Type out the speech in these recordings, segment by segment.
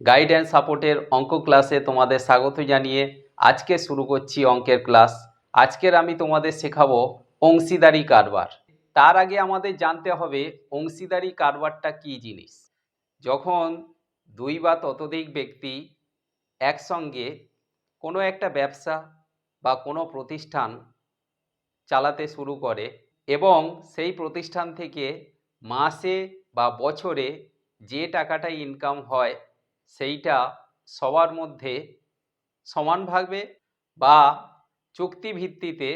Guide and সাপোর্টের অঙ্ক ক্লাসে তোমাদের স্বাগত জানিয়ে আজকে শুরু করছি অঙ্কের ক্লাস আজকের আমি তোমাদের শেখাবো অংশীদারি কারবার। তার আগে আমাদের জানতে হবে অংশীদারি কারবারটা কী জিনিস। যখন দুই বা ততোধিক ব্যক্তি একসঙ্গে কোনো একটা ব্যবসা বা কোনো প্রতিষ্ঠান চালাতে শুরু করে এবং সেই প্রতিষ্ঠান থেকে মাসে বা বছরে যে টাকাটা ইনকাম হয় সেইটা সবার মধ্যে সমানভাবে বা চুক্তি ভিত্তিতে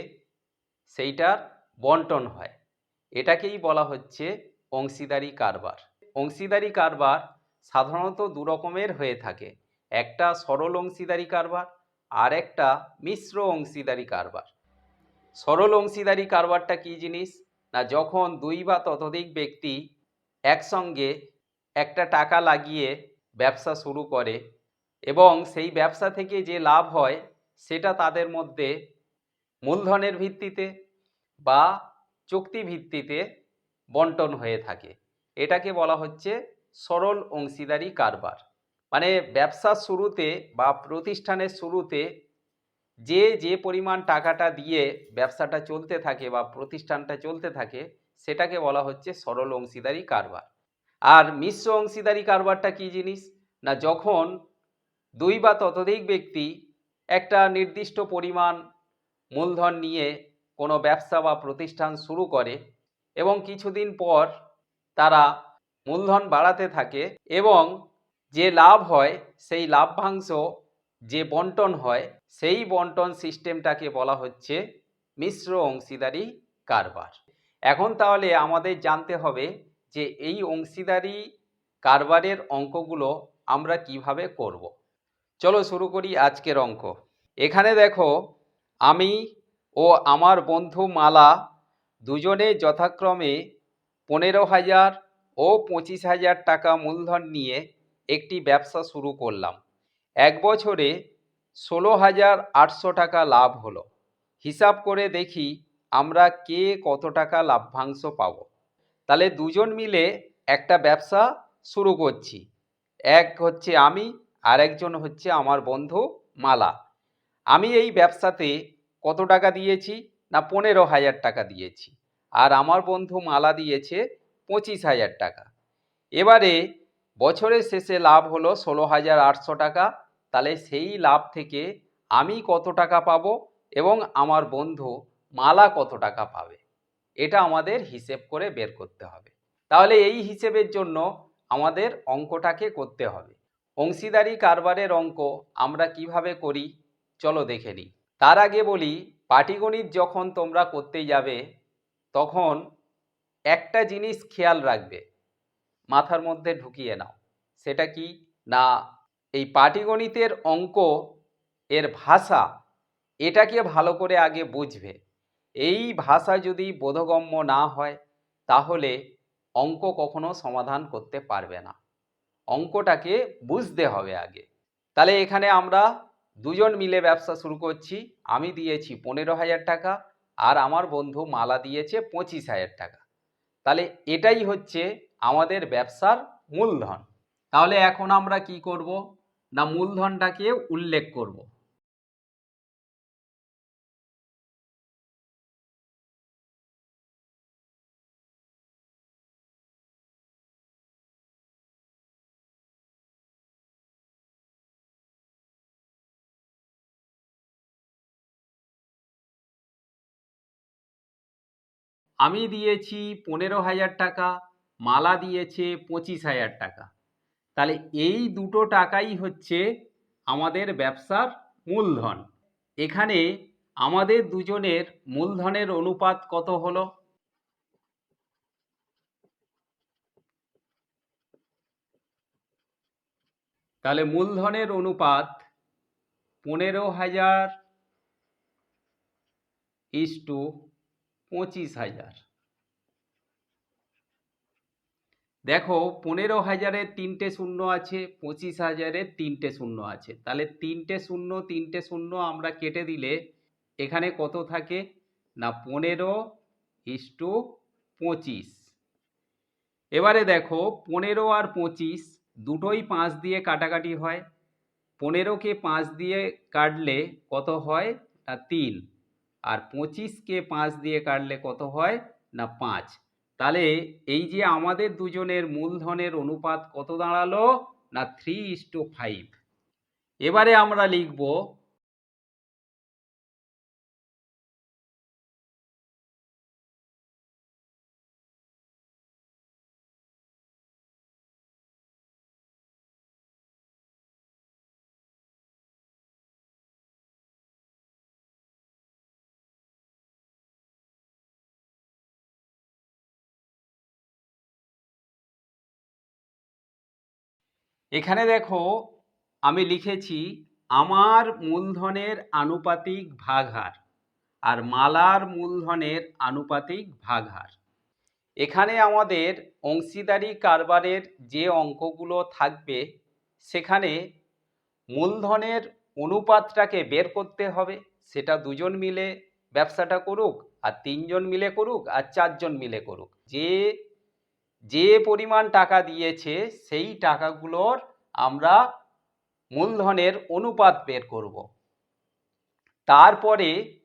সেইটার বন্টন হয়। এটাকেই বলা হচ্ছে অংশীদারি কারবার। অংশীদারি কারবার সাধারণত দু রকমের হয়ে থাকে। একটা সরল অংশীদারি কারবার, আর একটা মিশ্র অংশীদারি কারবার। সরল অংশীদারি কারবারটা কী জিনিস? না, যখন দুই বা ততোধিক ব্যক্তি একসঙ্গে একটা টাকা লাগিয়ে ব্যবসা শুরু করে এবং সেই ব্যবসা থেকে যে লাভ হয় সেটা তাদের মধ্যে মূলধনের ভিত্তিতে বা চুক্তি ভিত্তিতে বন্টন হয়ে থাকে। এটাকে বলা হচ্ছে সরল অংশীদারি কারবার। মানে ব্যবসার শুরুতে বা প্রতিষ্ঠানের শুরুতে যে যে পরিমাণ টাকাটা দিয়ে ব্যবসাটা চলতে থাকে বা প্রতিষ্ঠানটা চলতে থাকে, সেটাকে বলা হচ্ছে সরল অংশীদারি কারবার। আর মিশ্র অংশীদারি কারবারটা কি জিনিস? না যখন দুই বা ততোধিক ব্যক্তি একটা নির্দিষ্ট পরিমাণ মূলধন নিয়ে কোনো ব্যবসা বা প্রতিষ্ঠান শুরু করে এবং কিছুদিন পর তারা মূলধন বাড়াতে থাকে এবং যে লাভ হয় সেই লাভ্যাংশ যে বন্টন হয় সেই বন্টন সিস্টেমটাকে বলা হচ্ছে মিশ্র অংশীদারি কারবার। এখন তাহলে আমাদের জানতে হবে যে এই অংশীদারি কারবারের অঙ্কগুলো আমরা কীভাবে করব। চলো শুরু করি আজকের অঙ্ক। এখানে দেখো, আমি ও আমার বন্ধু মালা দুজনে যথাক্রমে পনেরো হাজার ও পঁচিশ হাজার টাকা মূলধন নিয়ে একটি ব্যবসা শুরু করলাম। এক বছরে ষোলো হাজার আটশো টাকা লাভ হলো। হিসাব করে দেখি আমরা কে কত টাকা লাভ্যাংশ পাব। তাহলে দুজন মিলে একটা ব্যবসা শুরু করছি। এক হচ্ছে আমি আর একজন হচ্ছে আমার বন্ধু মালা। আমি এই ব্যবসাতে কত টাকা দিয়েছি? না পনেরো হাজার টাকা দিয়েছি। আর আমার বন্ধু মালা দিয়েছে পঁচিশ হাজার টাকা। এবারে বছরের শেষে লাভ হলো ষোলো হাজার আটশো টাকা। তাহলে সেই লাভ থেকে আমি কত টাকা পাবো? এবং আমার বন্ধু মালা কত টাকা পাবে? এটা আমাদের হিসেব করে বের করতে হবে। তাহলে এই হিসেবের জন্য আমাদের অঙ্কটাকে করতে হবে। অংশীদারি কারবারের অঙ্ক আমরা কীভাবে করি? চলো দেখে নিই। তার আগে বলি, পাটিগণিত যখন তোমরা করতে যাবে, তখন একটা জিনিস খেয়াল রাখবে। মাথার মধ্যে ঢুকিয়ে নাও। সেটা কি? না, এই পাটিগণিতের অঙ্ক এর ভাষা এটাকে ভালো করে আগে বুঝবে। এই ভাষা যদি বোধগম্য না হয়, তাহলে অঙ্ক কখনো সমাধান করতে পারবে না। অঙ্কটাকে বুঝতে হবে আগে। তাহলে এখানে আমরা দুজন মিলে ব্যবসা শুরু করছি। আমি দিয়েছি পনেরো হাজার টাকা আর আমার বন্ধু মালা দিয়েছে পঁচিশ হাজার টাকা। তাহলে এটাই হচ্ছে আমাদের ব্যবসার মূলধন। তাহলে এখন আমরা কি করব? না, মূলধনটাকে উল্লেখ করব। আমি দিয়েছি পনেরো হাজার টাকা, মালা দিয়েছে পঁচিশ হাজার টাকা। তাহলে এই দুটো টাকাই হচ্ছে আমাদের ব্যবসার মূলধন। এখানে আমাদের দুজনের মূলধনের অনুপাত কত হলো? তাহলে মূলধনের অনুপাত পনেরো হাজার ইস টু পঁচিশ হাজার। দেখো, পনেরো হাজারের তিনটে শূন্য আছে, পঁচিশ হাজারের তিনটে শূন্য আছে। তাহলে তিনটে শূন্য তিনটে শূন্য আমরা কেটে দিলে এখানে কত থাকে? না, পনেরো ইস টু পঁচিশ। এবারে দেখো, পনেরো আর পঁচিশ দুটোই পাঁচ দিয়ে কাটাকাটি হয়। পনেরোকে পাঁচ দিয়ে কাটলে কত হয়? না, তিন। আর পঁচিশকে পাঁচ দিয়ে কাটলে কত হয়? না, পাঁচ। তাহলে এই যে আমাদের দুজনের মূলধনের অনুপাত কত দাঁড়াল? না থ্রি ইস্টু ফাইভ এবারে আমরা লিখব এখানে দেখো, আমি লিখেছি, আমার মূলধনের আনুপাতিক ভাগহার আর মালার মূলধনের আনুপাতিক ভাগহার। এখানে আমাদের অংশীদারি কারবারের যে অঙ্কগুলো থাকবে, সেখানে মূলধনের অনুপাতটাকে বের করতে হবে। সেটা দুজন মিলে ব্যবসাটা করুক, আর তিনজন মিলে করুক, আর চারজন মিলে করুক। যে যে পরিমাণ টাকা দিয়েছে, সেই টাকাগুলোর আমরা মূলধনের অনুপাত বের করব। তারপরে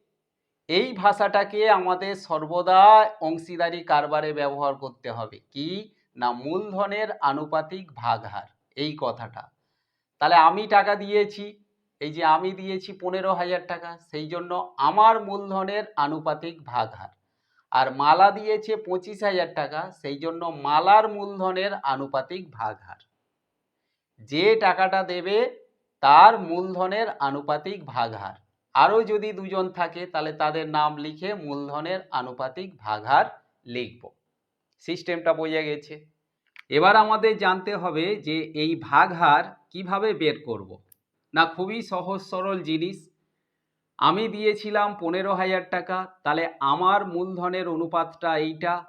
এই ভাষাটাকে আমাদের সর্বদা অংশীদারি কারবারে ব্যবহার করতে হবে। কি? না, মূলধনের আনুপাতিক ভাগহার। এই কথাটা। তাহলে আমি টাকা দিয়েছি, এই যে আমি দিয়েছি পনেরো হাজার টাকা, সেই জন্য আমার মূলধনের আনুপাতিক ভাগহার। আর মালা দিয়েছে পঁচিশ হাজার টাকা, সেই জন্য মালার মূলধনের আনুপাতিক ভাগ হার যে টাকাটা দেবে, তার মূলধনের আনুপাতিক ভাগহার। আরও যদি দুজন থাকে, তাহলে তাদের নাম লিখে মূলধনের আনুপাতিক ভাগহার লিখব। সিস্টেমটা বোঝা গেছে। এবার আমাদের জানতে হবে যে এই ভাগহার কীভাবে বের করব। না, খুবই সহজ সরল জিনিস আমি দিয়েছিলাম পনেরো হাজার টাকা, তাহলে আমার মূলধনের অনুপাতটা এইটা।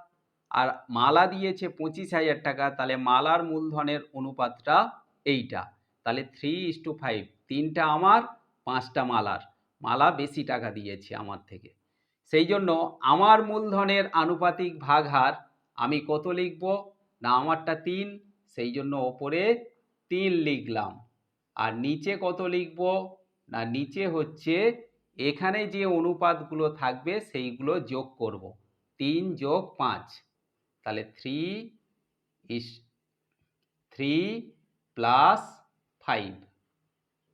আর মালা দিয়েছে পঁচিশ হাজার টাকা, তাহলে মালার মূলধনের অনুপাতটা এইটা। তাহলে থ্রি ইস টু ফাইভ তিনটা আমার, পাঁচটা মালার। মালা বেশি টাকা দিয়েছে আমার থেকে। সেই জন্য আমার মূলধনের আনুপাতিক ভাগহার আমি কত লিখব? না, আমারটা তিন, সেই জন্য ওপরে তিন লিখলাম। আর নিচে কত লিখব? না, নিচে হচ্ছে এখানে যে অনুপাতগুলো থাকবে সেইগুলো যোগ করব। তিন যোগ পাঁচ। তাহলে three is three plus five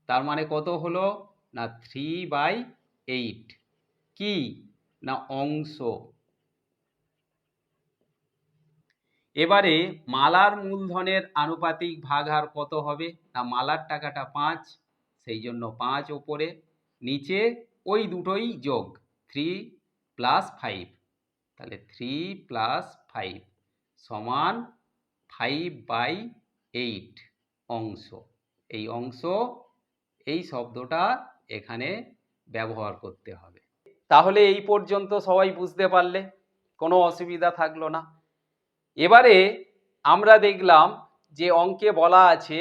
তার মানে কত হলো? না থ্রি বাই এইট কি? না অংশ। এবারে মালার মূলধনের আনুপাতিক ভাগহার কত হবে? না মালার টাকাটা পাঁচ, সেই জন্য পাঁচ ওপরে। নিচে ওই দুটোই যোগ থ্রি প্লাস ফাইভ তাহলে থ্রি প্লাস ফাইভ সমান ফাইভ বাই এইট অংশ। এই অংশ, এই শব্দটা এখানে ব্যবহার করতে হবে। তাহলে এই পর্যন্ত সবাই বুঝতে পারলে, কোনো অসুবিধা থাকল না। এবারে আমরা দেখলাম যে অঙ্কে বলা আছে,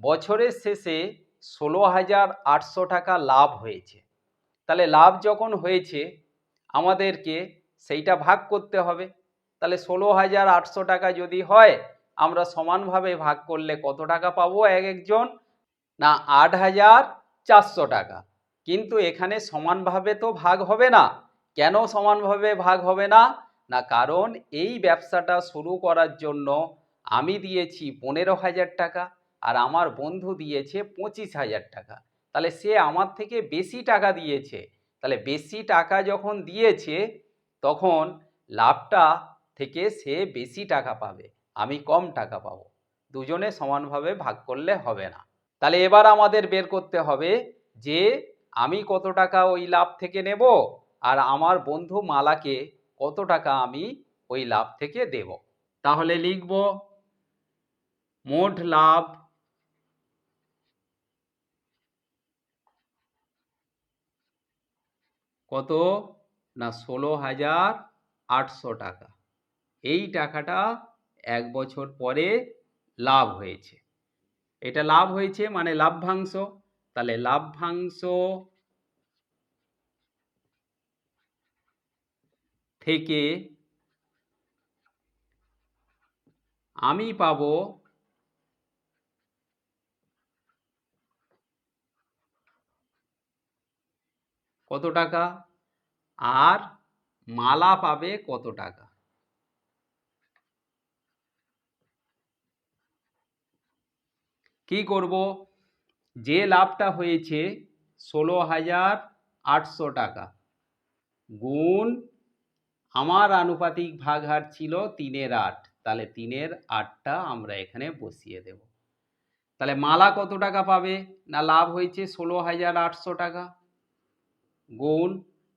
বছরের শেষে ষোলো হাজার আটশো টাকা লাভ হয়েছে। তাহলে লাভ যখন হয়েছে, আমাদেরকে সেইটা ভাগ করতে হবে। তাহলে ষোলো হাজার আটশো টাকা যদি হয়, আমরা সমানভাবে ভাগ করলে কত টাকা পাবো এক একজন? না, আট হাজার চারশো টাকা। কিন্তু এখানে সমানভাবে তো ভাগ হবে না। কেন সমানভাবে ভাগ হবে না? না, কারণ এই ব্যবসাটা শুরু করার জন্য আমি দিয়েছি পনেরো হাজার টাকা আর আমার বন্ধু দিয়েছে পঁচিশ হাজার টাকা। তাহলে সে আমার থেকে বেশি টাকা দিয়েছে। তাহলে বেশি টাকা যখন দিয়েছে, তখন লাভটা থেকে সে বেশি টাকা পাবে। আমি কম টাকা পাবো। দুজনে সমানভাবে ভাগ করলে হবে না। তাহলে এবার আমাদের বের করতে হবে যে, আমি কত টাকা ওই লাভ থেকে নেব আর আমার বন্ধু মালাকে কত টাকা আমি ওই লাভ থেকে দেব। তাহলে লিখব, মোট লাভ কত? না, ষোলো হাজার আটশো টাকা। এই টাকাটা এক বছর পরে লাভ হয়েছে। এটা লাভ হয়েছে মানে লাভ্যাংশ। তাহলে লাভ্যাংশ থেকে আমি পাবো কত টাকা? আর মালা পাবে কত টাকা? কি করব? যে লাভটা হয়েছে ষোলো হাজার আটশো টাকা। গুণ আমার আনুপাতিক ভাগ হার ছিল তিনের আট। তাহলে তিনের আটটা আমরা এখানে বসিয়ে দেব। তাহলে মালা কত টাকা পাবে? না লাভ হয়েছে ষোলো হাজার আটশো টাকা? গুণ,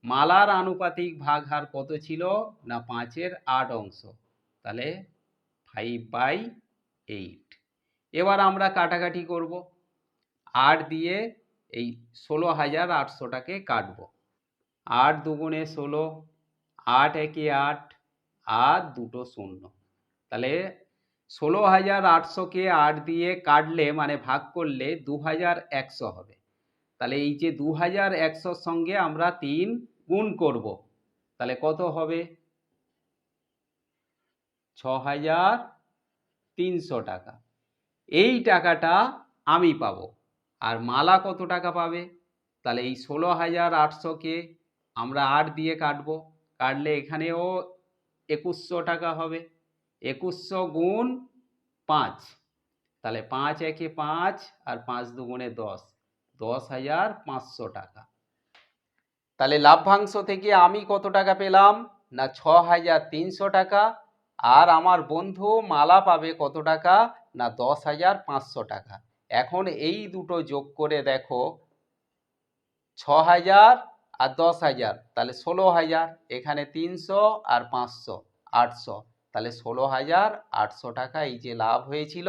মালার আনুপাতিক ভাগ হার কত ছিল? না পাঁচের আট অংশ। তাহলে ফাইভ বাই এইট এবার আমরা কাটাকাটি করব। আট দিয়ে এই ষোলো হাজার আটশোটাকে কাটব। আট দুগুণে ষোলো, আট একে আট, আর দুটো শূন্য। তাহলে ষোলো হাজার আটশোকে আট দিয়ে কাটলে মানে ভাগ করলে দু হাজার একশো হবে। তাহলে এই যে দু হাজার একশোর সঙ্গে আমরা তিন গুণ করব, তাহলে কত হবে? ছ হাজার তিনশো টাকা। এই টাকাটা আমি পাব। আর মালা কত টাকা পাবে? তাহলে এই ষোলো হাজার আটশোকে আমরা আট দিয়ে কাটব। কাটলে এখানেও একুশশো টাকা হবে। একুশশো গুণ পাঁচ। তাহলে পাঁচ একে পাঁচ আর পাঁচ দুগুণে দশ। দশ হাজার পাঁচশো টাকা। তাহলে লাভ্যাংশ থেকে আমি কত টাকা পেলাম? না ছ হাজার তিনশো টাকা। আর আমার বন্ধু মালা পাবে কত টাকা? না, দশ হাজার পাঁচশো টাকা। এখন এই দুটো যোগ করে দেখো ছ হাজার আর দশ হাজার। তাহলে ষোলো হাজার এখানে তিনশো আর পাঁচশো, আটশো। তাহলে ষোলো হাজার আটশো টাকা এই যে লাভ হয়েছিল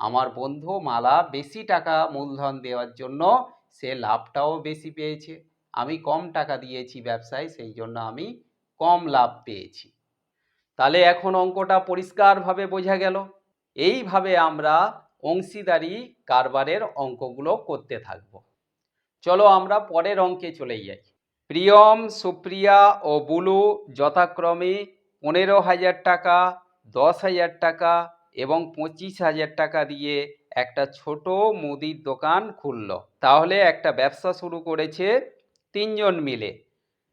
আমার বন্ধু মালা বেশি টাকা মূলধন দেওয়ার জন্য সে লাভটাও বেশি পেয়েছে। আমি কম টাকা দিয়েছি ব্যবসায়, সেই জন্য আমি কম লাভ পেয়েছি। তাহলে এখন অঙ্কটা পরিষ্কারভাবে বোঝা গেল। এইভাবে আমরা অংশীদারি কারবারের অঙ্কগুলো করতে থাকব। চলো আমরা পরের অঙ্কে চলে যাই। প্রিয়ম, সুপ্রিয়া ও বুলু যথাক্রমে পনেরো হাজার টাকা, দশ হাজার টাকা এবং পঁচিশ হাজার টাকা দিয়ে একটা ছোট মুদির দোকান খুলল। তাহলে একটা ব্যবসা শুরু করেছে তিনজন মিলে।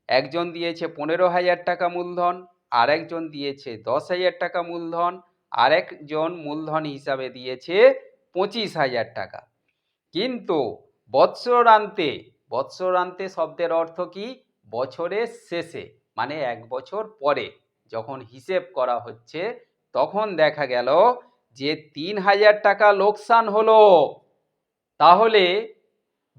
একজন দিয়েছে পনেরো হাজার টাকা মূলধন, আরেকজন দিয়েছে দশ হাজার টাকা মূলধন, আরেকজন মূলধন হিসাবে দিয়েছে পঁচিশ হাজার টাকা। কিন্তু বৎসরান্তে বৎসরান্তে শব্দের অর্থ কি? বছরের শেষে মানে এক বছর পরে যখন হিসেব করা হচ্ছে তখন দেখা গেল যে তিন হাজার টাকা লোকসান হলো। তাহলে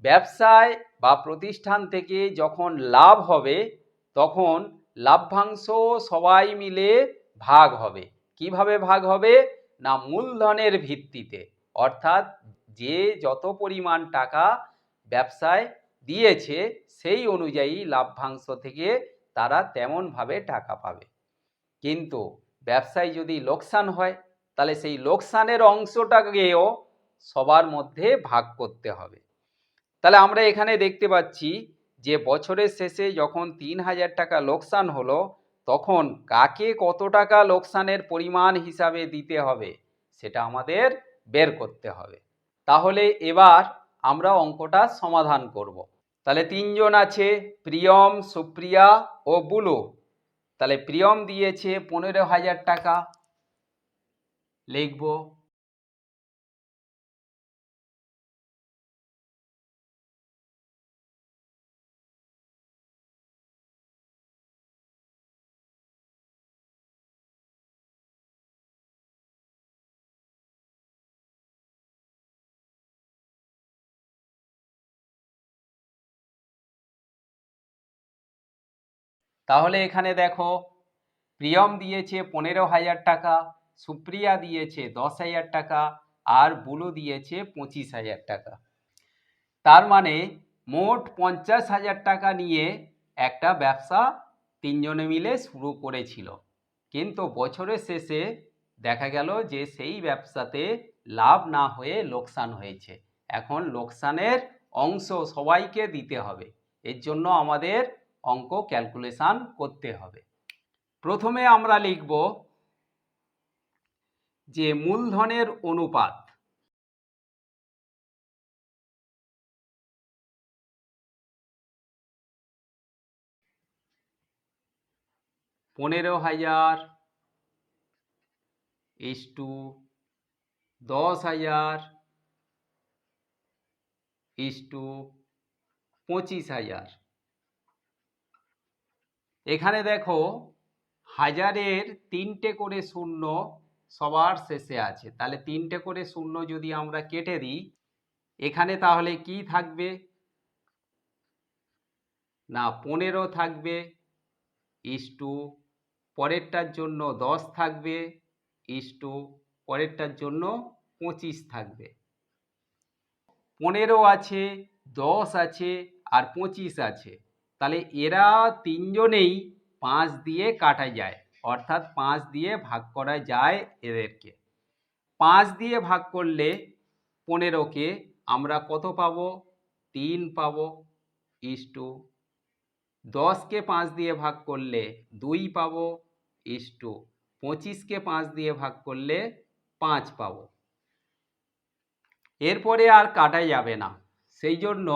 ব্যবসায় বা প্রতিষ্ঠান থেকে যখন লাভ হবে, তখন লাভ্যাংশ সবাই মিলে ভাগ হবে। কীভাবে ভাগ হবে? না মূলধনের ভিত্তিতে। অর্থাৎ যে যত পরিমাণ টাকা ব্যবসায় দিয়েছে, সেই অনুযায়ী লাভ্যাংশ থেকে তারা তেমনভাবে টাকা পাবে। কিন্তু ব্যবসায় যদি লোকসান হয়, তাহলে সেই লোকসানের অংশটাকেও সবার মধ্যে ভাগ করতে হবে। তাহলে আমরা এখানে দেখতে পাচ্ছি যে বছরের শেষে যখন তিন হাজার টাকা লোকসান হলো, তখন কাকে কত টাকা লোকসানের পরিমাণ হিসাবে দিতে হবে, সেটা আমাদের বের করতে হবে। তাহলে এবার আমরা অঙ্কটা সমাধান করব। তাহলে তিনজন আছে, প্রিয়ম, সুপ্রিয়া ও বুলু। তাহলে প্রিয়ম দিয়েছে পনেরো হাজার টাকা। লিখব তাহলে এখানে দেখো, প্রিয়ম দিয়েছে পনেরো হাজার টাকা, সুপ্রিয়া দিয়েছে দশ হাজার টাকা, আর বুলু দিয়েছে পঁচিশ হাজার টাকা। তার মানে মোট পঞ্চাশ হাজার টাকা নিয়ে একটা ব্যবসা তিনজনে মিলে শুরু করেছিল। কিন্তু বছরের শেষে দেখা গেল যে সেই ব্যবসাতে লাভ না হয়ে লোকসান হয়েছে। এখন লোকসানের অংশ সবাইকে দিতে হবে। এর জন্য আমাদের অঙ্ক ক্যালকুলেশান করতে হবে। প্রথমে আমরা লিখব যে মূলধনের অনুপাত পনেরো হাজার ইস টু দশ হাজার ইস টু পঁচিশ হাজার। এখানে দেখো, হাজারের তিনটে করে শূন্য সবার শেষে আছে। তাহলে তিনটে করে শূন্য যদি আমরা কেটে দিই, এখানে তাহলে কি থাকবে? না, পনেরো থাকবে ইস টু পরেরটার জন্য দশ থাকবে ইস টু পরেরটার জন্য পঁচিশ থাকবে। পনেরো আছে, দশ আছে, আর পঁচিশ আছে। তাহলে এরা তিনজনেই পাঁচ দিয়ে কাটা যায়, অর্থাৎ পাঁচ দিয়ে ভাগ করা যায় এদেরকে। পাঁচ দিয়ে ভাগ করলে পনেরোকে আমরা কত পাবো? তিন পাবো ইস টু দশকে পাঁচ দিয়ে ভাগ করলে দুই পাবো ইস টু পঁচিশকে পাঁচ দিয়ে ভাগ করলে পাঁচ পাবো। এরপরে আর কাটা যাবে না। সেই জন্য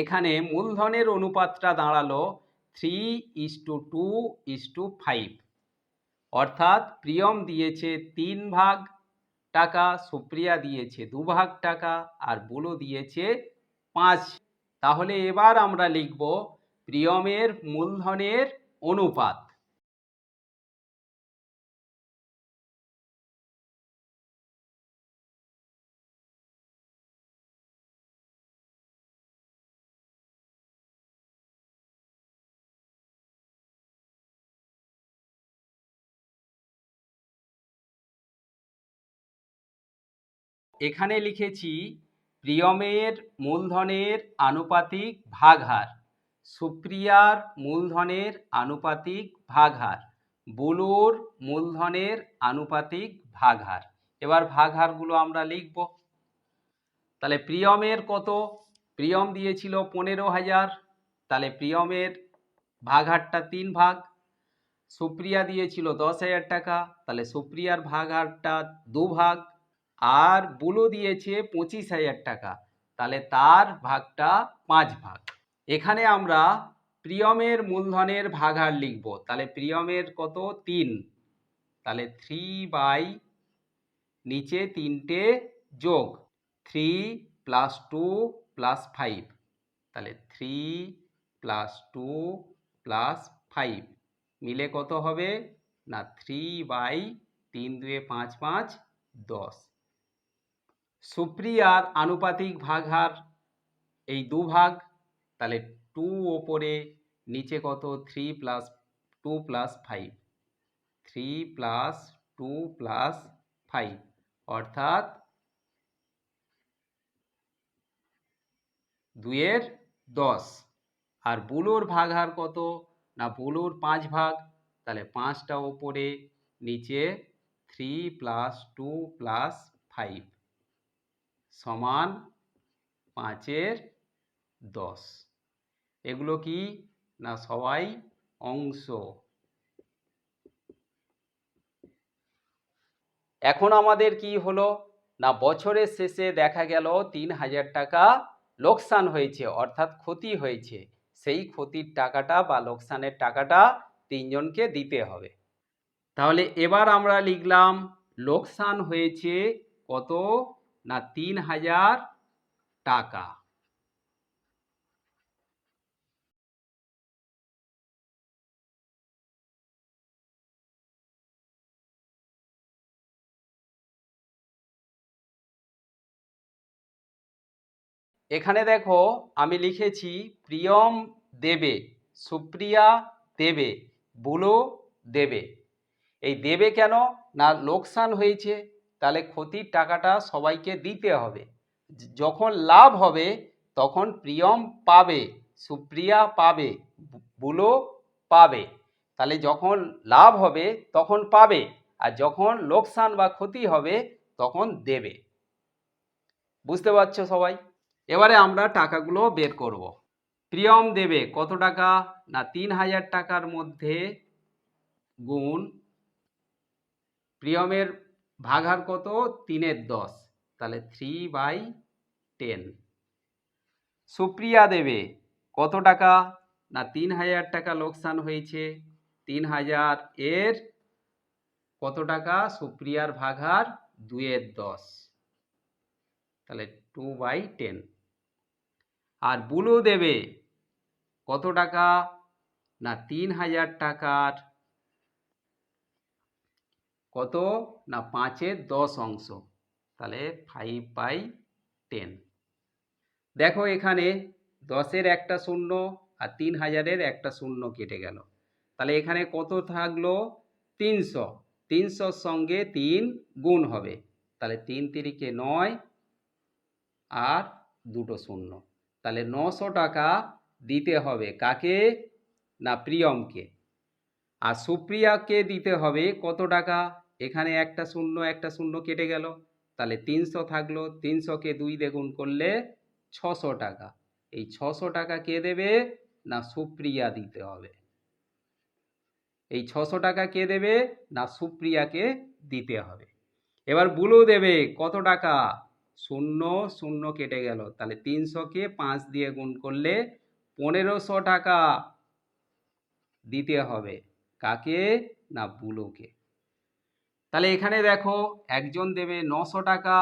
এখানে মূলধনের অনুপাতটা দাঁড়াল three is to two is to five অর্থাৎ প্রিয়ম দিয়েছে তিন ভাগ টাকা, সুপ্রিয়া দিয়েছে দু ভাগ টাকা, আর বুলু দিয়েছে পাঁচ। তাহলে এবার আমরা লিখব প্রিয়মের মূলধনের অনুপাত। এখানে লিখেছি প্রিয়মের মূলধনের আনুপাতিক ভাগহার, সুপ্রিয়ার মূলধনের আনুপাতিক ভাগহার, বুলুর মূলধনের আনুপাতিক ভাগহার। এবার ভাগহারগুলো আমরা লিখব। তাহলে প্রিয়মের কত? প্রিয়ম দিয়েছিল পনেরো হাজার, তাহলে প্রিয়মের ভাগহারটা তিন ভাগ, সুপ্রিয়া দিয়েছিল দশ হাজার টাকা, তাহলে সুপ্রিয়ার ভাগহারটা দু ভাগ আর বুলু দিয়েছে পঁচিশ হাজার টাকা। তাহলে তার ভাগটা পাঁচ ভাগ। এখানে আমরা প্রিয়মের মূলধনের ভাগার লিখব। তাহলে প্রিয়মের কত? তিন। তাহলে থ্রি বাই নিচে তিনটে যোগ three plus two plus five তাহলে three plus two plus five মিলে কত হবে? না থ্রি বাই তিন দুয়ে পাঁচ পাঁচ, দশ। সুপ্রিয়ার আনুপাতিক ভাগহার এই দু ভাগ, তাহলে টু ওপরে নিচে কত? Three plus two plus five three plus two plus five অর্থাৎ দুয়ের দশ। আর বুলুর ভাগহার কত? না, বুলুর পাঁচ ভাগ। তাহলে পাঁচটা ওপরে, নিচে three plus two plus five সমান পাঁচের দশ। এগুলো কি না সবাই অংশ? এখন আমাদের কি হলো? না, বছরের শেষে দেখা গেল তিন হাজার টাকা লোকসান হয়েছে, অর্থাৎ ক্ষতি হয়েছে। সেই ক্ষতির টাকাটা বা লোকসানের টাকাটা তিনজনকে দিতে হবে। তাহলে এবার আমরা লিখলাম, লোকসান হয়েছে কত? না তিন হাজার টাকা। এখানে দেখো আমি লিখেছি প্রিয়ম দেবে, সুপ্রিয়া দেবে, বুলো দেবে। এই দেবে কেন? না লোকসান হয়েছে। তাহলে ক্ষতির টাকাটা সবাইকে দিতে হবে। যখন লাভ হবে, তখন প্রিয়ম পাবে, সুপ্রিয়া পাবে বুলো পাবে। তাহলে যখন লাভ হবে, তখন পাবে, আর যখন লোকসান বা ক্ষতি হবে, তখন দেবে। বুঝতে পারছ সবাই? এবারে আমরা টাকাগুলো বের করব। প্রিয়ম দেবে কত টাকা? না, তিন হাজার টাকার মধ্যে গুণ। প্রিয়মের ভাগার কত? তিনের দশ। তাহলে থ্রি বাই টেন সুপ্রিয়া দেবে, কত টাকা? না, তিন হাজার টাকা লোকসান হয়েছে। তিন হাজার এর কত টাকা? সুপ্রিয়ার ভাগার দুয়ের দশ। তাহলে টু বাই টেন আর বুলু দেবে, কত টাকা? না, তিন হাজার টাকার কত? না পাঁচের দশ অংশ। তাহলে ফাইভ বাই টেন দেখো এখানে দশের একটা শূন্য আর তিন হাজারের একটা শূন্য কেটে গেল। তাহলে এখানে কত থাকল? তিনশো। তিনশোর সঙ্গে তিন গুণ হবে। তাহলে তিন তিরিকে নয় আর দুটো শূন্য। তাহলে নশো টাকা দিতে হবে কাকে? না, প্রিয়মকে। আর সুপ্রিয়াকে দিতে হবে কত টাকা? এখানে একটা শূন্য একটা শূন্য কেটে গেল। তাহলে তিনশো থাকল। তিনশোকে দুই দ্বিগুণ করলে ছশো টাকা। এই ছশো টাকা কে দেবে? না, সুপ্রিয়া দিতে হবে। এই ছশো টাকা কে দেবে? না, সুপ্রিয়াকে দিতে হবে। এবার বুলু দেবে কত টাকা? শূন্য শূন্য কেটে গেল। তাহলে তিনশোকে পাঁচ দিয়ে গুণ করলে পনেরোশো টাকা দিতে হবে। কাকে? না, বুলুকে। তাহলে এখানে দেখো একজন দেবে নশো টাকা,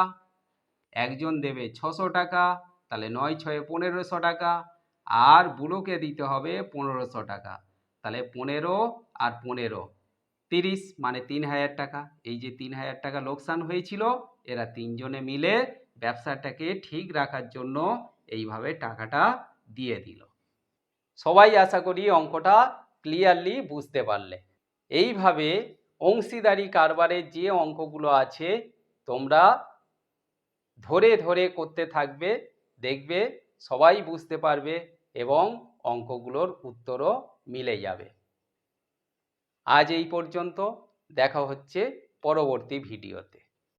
একজন দেবে ছশো টাকা, তাহলে নয় ছয়ে পনেরোশো টাকা, আর বুড়োকে দিতে হবে পনেরোশো টাকা। তাহলে পনেরো আর পনেরো, তিরিশ মানে তিন হাজার টাকা। এই যে তিন হাজার টাকা লোকসান হয়েছিল, এরা তিনজনে মিলে ব্যবসাটাকে ঠিক রাখার জন্য এইভাবে টাকাটা দিয়ে দিল। সবাই আশা করি অঙ্কটা ক্লিয়ারলি বুঝতে পারলে। এইভাবে অংশীদারি কারবারের যে অঙ্কগুলো আছে, তোমরা ধরে ধরে করতে থাকবে, দেখবে, সবাই বুঝতে পারবে এবং অঙ্কগুলোর উত্তরও মিলে যাবে। আজ এই পর্যন্ত, দেখা হচ্ছে পরবর্তী ভিডিওতে।